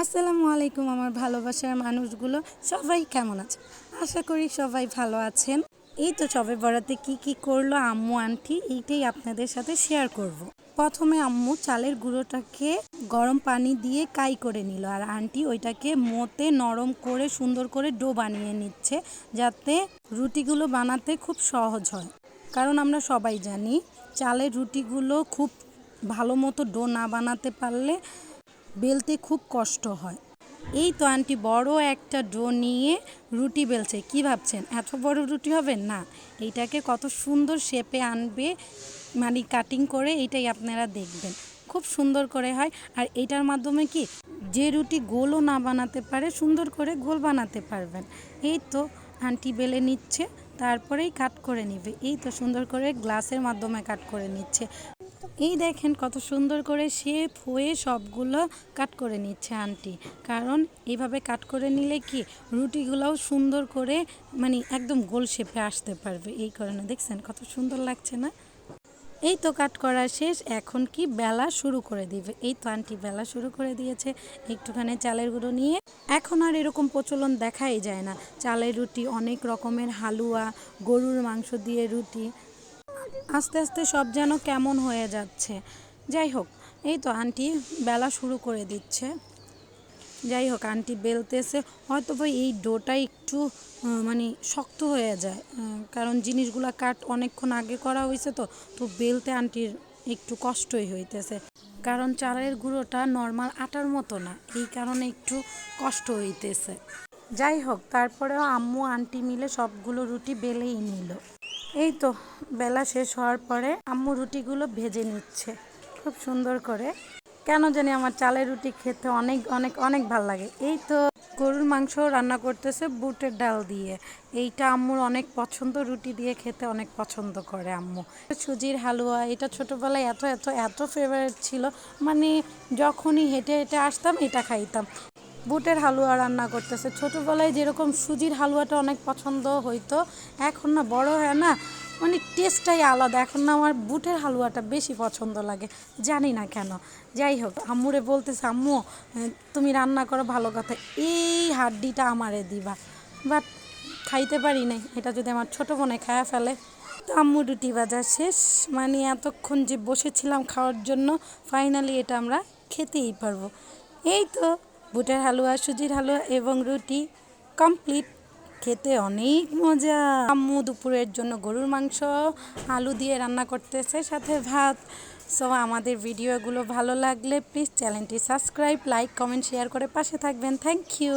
আসসালামু আলাইকুম আমার ভালোবাসার মানুষগুলো, সবাই কেমন আছে আশা করি সবাই ভালো আছেন। এই তো সবে বরাতে কি কি করল আম্মু, আন্টি, এইটাই আপনাদের সাথে শেয়ার করব। প্রথমে আম্মু চালের গুঁড়োটাকে গরম পানি দিয়ে কাই করে নিল আর আন্টি ওইটাকে মতে নরম করে সুন্দর করে ডো বানিয়ে নিচ্ছে যাতে রুটিগুলো বানাতে খুব সহজ হয়। কারণ আমরা সবাই জানি চালের রুটিগুলো খুব ভালো মতো ডো না বানাতে পারলে বেলতে খুব কষ্ট হয়। এই তো আন্টি বড় একটা ডো নিয়ে রুটি বেলছে, কি ভাবছেন? এত বড় রুটি হবে? না, এইটাকে কত সুন্দর শেপে আনবে মানে কাটিং করে এইটাই আপনারা দেখবেন। খুব সুন্দর করে হয়, আর এইটার মাধ্যমে কি যে রুটি গোলও না বানাতে পারে, সুন্দর করে গোল বানাতে পারবেন। এই তো আন্টি বেলে নিচ্ছে, তারপরেই কাট করে নিবে। এই তো সুন্দর করে গ্লাসের মাধ্যমে কাট করে নিচ্ছে। এই দেখেন কত সুন্দর করে শেপ হয়ে সবগুলো কাট করে নিচ্ছে আন্টি কারণ এইভাবে কাট করে নিলে কি রুটিগুলোও সুন্দর করে মানে একদম গোল শেপে আসতে পারবে। এই কারণে দেখছেন কত সুন্দর লাগছে না? এই তো কাট করা শেষ। এখন কি বেলা শুরু করে দিবে। এই তো আন্টি বেলা শুরু করে দিয়েছে একটুখানি চালের গুঁড়ো নিয়ে। এখন আর এরকম প্রচলন দেখাই যায় না। চালের রুটি অনেক রকমের হালুয়া, গরুর মাংস দিয়ে রুটি। আস্তে আস্তে সব যেন কেমন হয়ে যাচ্ছে। যাই হোক, এই তো আন্টি বেলা শুরু করে দিচ্ছে। যাই হোক, আন্টি বেলতেছে, হয়তো বা এই ডোটা একটু মানে শক্ত হয়ে যায় কারণ জিনিসগুলো কাট অনেকক্ষণ আগে করা হয়েছে তো তো বেলতে আন্টির একটু কষ্টই হইতেছে। কারণ চালের গুঁড়োটা নর্মাল আটার মতো না, এই কারণে একটু কষ্ট হইতেছে। যাই হোক, তারপরেও আম্মু, আন্টি মিলে সবগুলো রুটি বেলেই নিল। এই তো বেলা শেষ হওয়ার পরে আম্মু রুটিগুলো ভেজে নিচ্ছে, খুব সুন্দর করে। কেন জানি আমার চালের রুটি খেতে অনেক অনেক অনেক ভালো লাগে। এই তো গরুর মাংস রান্না করতেছে বুটের ডাল দিয়ে। এইটা আম্মুর অনেক পছন্দ, রুটি দিয়ে খেতে অনেক পছন্দ করে আম্মু। সুজির হালুয়া, এটা ছোটোবেলায় এত এত এত ফেভারিট ছিল। মানে যখনই হেঁটে হেঁটে আসতাম, এটা খাইতাম। বুটের হালুয়া রান্না করতেছে। ছোটোবেলায় যেরকম সুজির হালুয়াটা অনেক পছন্দ হইতো, এখন না বড় হয় না মানে টেস্টটাই আলাদা। এখন না আমার বুটের হালুয়াটা বেশি পছন্দ লাগে, জানি না কেন। যাই হোক, আম্মুরে বলতেছে, আম্মু তুমি রান্না করো, ভালো কথা। এই হাড্ডিটা আমারে দিবা। বাট খাইতে পারি নাই, এটা যদি আমার ছোটো বোনে খায়া ফেলে। তো আম্মু রুটি বাজার শেষ মানে এতক্ষণ যে বসেছিলাম খাওয়ার জন্য, ফাইনালি এটা আমরা খেতেই পারব। এই তো বুটের হালুয়া, সুজির হালুয়া এবং রুটি কমপ্লিট খেতে অনেক মজা। আম্মু দুপুরের জন্য গরুর মাংস, আলু দিয়ে রান্না করতেছে, সাথে ভাত। সো আমাদের ভিডিওগুলো ভালো লাগলে প্লিজ চ্যানেলটি সাবস্ক্রাইব লাইক কমেন্ট শেয়ার করে পাশে থাকবেন। Thank you